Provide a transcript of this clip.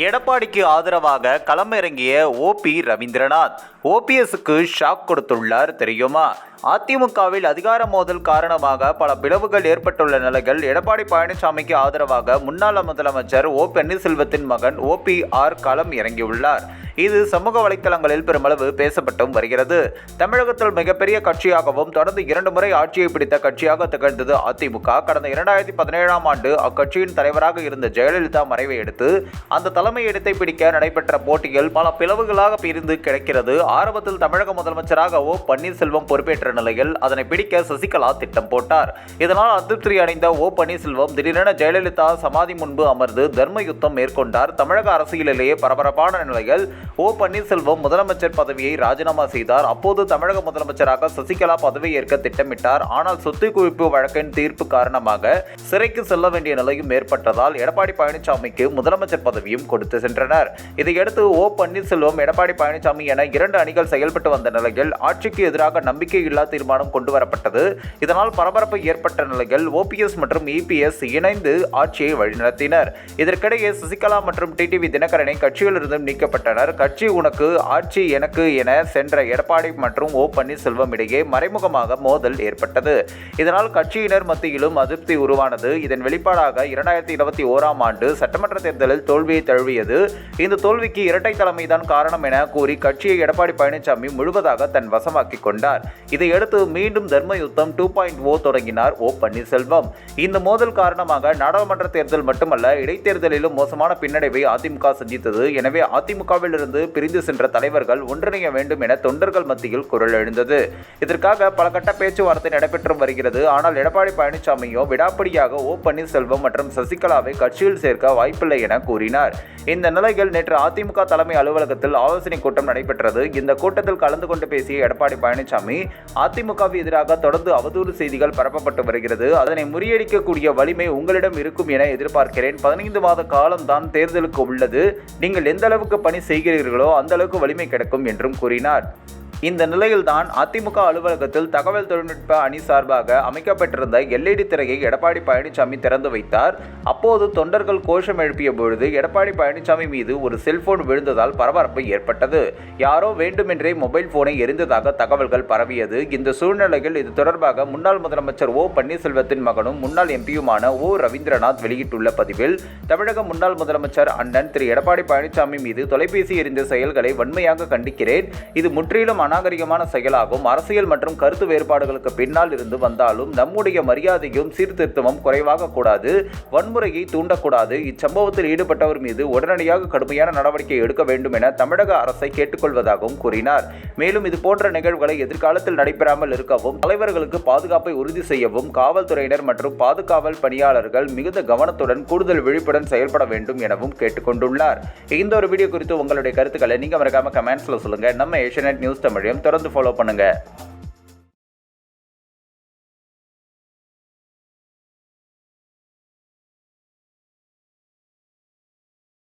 எடப்பாடிக்கு ஆதரவாக களமிறங்கிய ஓபி ரவீந்திரநாத். ஓபிஎஸ்க்கு ஷாக் கொடுத்துள்ளார் தெரியுமா? அதிமுகவில் அதிகார மோதல் காரணமாக பல பிளவுகள் ஏற்பட்டுள்ள நிலையில் எடப்பாடி பழனிசாமிக்கு ஆதரவாக முன்னாள் முதலமைச்சர் ஓ பன்னீர்செல்வத்தின் மகன் ஓபி ஆர் களம் இறங்கியுள்ளார். இது சமூக வலைத்தளங்களில் பெருமளவு பேசப்பட்டும் வருகிறது. தமிழகத்தில் மிகப்பெரிய கட்சியாகவும் தொடர்ந்து இரண்டு முறை ஆட்சியை பிடித்த கட்சியாக திகழ்ந்தது அதிமுக. கடந்த இரண்டாயிரத்தி பதினேழாம் ஆண்டு அக்கட்சியின் தலைவராக இருந்த ஜெயலலிதா மறைவை எடுத்து அந்த தலைமை இடத்தை பிடிக்க நடைபெற்ற போட்டியில் பல பிளவுகளாக பிரிந்து கிடக்கிறது. ஆரம்பத்தில் தமிழக முதலமைச்சராக ஓ. பன்னீர்செல்வம் பொறுப்பேற்ற நிலையில் அதனை பிடிக்க சசிகலா திட்டம் போட்டார். இதனால் அதிருப்தி அடைந்த ஓ. பன்னீர்செல்வம் திடீரென ஜெயலலிதா சமாதி முன்பு அமர்ந்து தர்ம யுத்தம் மேற்கொண்டார். தமிழக அரசியலிலேயே பரபரப்பான நிலையில் ஓ. பன்னீர்செல்வம் முதலமைச்சர் பதவியை ராஜினாமா செய்தார். அப்போது தமிழக முதலமைச்சராக சசிகலா பதவியேற்க திட்டமிட்டார். ஆனால் சொத்து குவிப்பு வழக்கின் தீர்ப்பு காரணமாக சிறைக்கு செல்ல வேண்டிய நிலையும் ஏற்பட்டதால் எடப்பாடி பழனிசாமிக்கு முதலமைச்சர் பதவியும் கொடுத்து சென்றனர். இதையடுத்து ஓ பன்னீர்செல்வம் எடப்பாடி பழனிசாமி என இரண்டு அணிகள் செயல்பட்டு வந்த நிலையில் ஆட்சிக்கு எதிராக நம்பிக்கையில்லா தீர்மானம் கொண்டு வரப்பட்டது இதனால் பரபரப்பு ஏற்பட்ட நிலையில் ஓபிஎஸ் மற்றும் இபிஎஸ் இணைந்து ஆட்சியை வழிநடத்தினர். இதற்கிடையே சசிகலா மற்றும் டிடிவி தினகரனை கட்சியிலிருந்து நீக்கப்பட்டனர். கட்சி உனக்கு ஆட்சி எனக்கு என சென்ற எடப்பாடி மற்றும் ஓ பன்னீர்செல்வம் இடையே மறைமுகமாக மோதல் ஏற்பட்டது. இதனால் கட்சியினர் மத்தியிலும் அதிருப்தி உருவானது. இதன் வெளிப்பாடாக இரண்டாயிரத்தி இருபத்தி ஓராம் ஆண்டு சட்டமன்ற தேர்தலில் தோல்வியை தழுவியது. இந்த தோல்விக்கு இரட்டை தலைமைதான் காரணம் என கூறி கட்சியை எடப்பாடி பழனிசாமி முழுவதாக தன் வசமாக்கிக் கொண்டார். இதையடுத்து மீண்டும் தர்ம யுத்தம் டூ பாயிண்ட் ஓ தொடங்கினார் ஓ பன்னீர்செல்வம். இந்த மோதல் காரணமாக நாடாளுமன்ற தேர்தல் மட்டுமல்ல இடைத்தேர்தலிலும் மோசமான பின்னடைவை அதிமுக சந்தித்தது. எனவே அதிமுகவில் இருந்து பிரிந்து சென்ற தலைவர்கள் ஒன்றிணைய வேண்டும் என தொண்டர்கள் மத்தியில் குரல் எழுந்தது. இதற்காக பல கட்ட பேச்சுவார்த்தை நடைபெற்று வருகிறது. ஆனால் எடப்பாடி பழனிசாமியோ விடாப்பிடியாக ஓ பன்னீர்செல்வம் மற்றும் சசிகலாவை கட்சியில் சேர்க்க வாய்ப்பில்லை என கூறினார். இந்த நிலையில் நேற்று அதிமுக தலைமை அலுவலகத்தில் ஆலோசனை கூட்டம் நடைபெற்றது. இந்த கூட்டத்தில் கலந்து கொண்டு பேசிய எடப்பாடி பழனிசாமி அதிமுகவுக்கு எதிராக தொடர்ந்து அவதூறு செய்திகள் பரப்பப்பட்டு வருகிறது. அதனை முறியடிக்கக்கூடிய வலிமை உங்களிடம் இருக்கும் என எதிர்பார்க்கிறேன். பதினைந்து மாத காலம்தான் தேர்தலுக்கு உள்ளது. நீங்கள் எந்த அளவுக்கு பணி செய்கிறீர்களோ அந்த அளவுக்கு வலிமை கிடைக்கும் என்றும் கூறினார். இந்த நிலையில்தான் அதிமுக அலுவலகத்தில் தகவல் தொழில்நுட்ப அணி சார்பாக அமைக்கப்பட்டிருந்த எல்இடி திரையை எடப்பாடி பழனிசாமி திறந்து வைத்தார். அப்போது தொண்டர்கள் கோஷம் எழுப்பிய பொழுது எடப்பாடி பழனிசாமி மீது ஒரு செல்போன் விழுந்ததால் பரபரப்பு ஏற்பட்டது. யாரோ வேண்டுமென்றே மொபைல் போனை எரிந்ததாக தகவல்கள் பரவியது. இந்த சூழ்நிலையில் இது தொடர்பாக முன்னாள் முதலமைச்சர் ஓ பன்னீர்செல்வத்தின் மகனும் முன்னாள் எம்பியுமான ஓ ரவீந்திரநாத் வெளியிட்டுள்ள பதிவில் தமிழக முன்னாள் முதலமைச்சர் அண்ணன் திரு எடப்பாடி பழனிசாமி மீது தொலைபேசி எறிந்த செயல்களை வன்மையாக கண்டிக்கிறேன். இது முற்றிலும் அநாகரிகமான செயலாகும். அரசியல் மற்றும் கருத்து வேறுபாடுகளுக்கு பின்னால் இருந்து வந்தாலும் நம்முடைய மரியாதையும் சீர்திருத்தமும் குறைவாக கூடாது. வன்முறையை தூண்டக்கூடாது. இச்சம்பவத்தில் ஈடுபட்டவர் மீது உடனடியாக கடுமையான நடவடிக்கை எடுக்க வேண்டும் என தமிழக அரசை கேட்டுக்கொள்வதாகவும் கூறினார். மேலும் இது போன்ற நிகழ்வுகளை எதிர்காலத்தில் நடைபெறாமல் இருக்கவும் தலைவர்களுக்கு பாதுகாப்பை உறுதி செய்யவும் காவல்துறையினர் மற்றும் பாதுகாவல் பணியாளர்கள் மிகுந்த கவனத்துடன் கூடுதல் விழிப்புடன் செயல்பட வேண்டும் எனவும் கேட்டுக்கொண்டுள்ளார். இந்த ஒரு வீடியோ குறித்து உங்களுடைய கருத்துக்களை நீங்க மறக்காம கமெண்ட்ஸ்ல சொல்லுங்க. நம்ம ஏஷியநெட் நியூஸ் தமிழையும் தொடர்ந்து ஃபாலோ பண்ணுங்கள்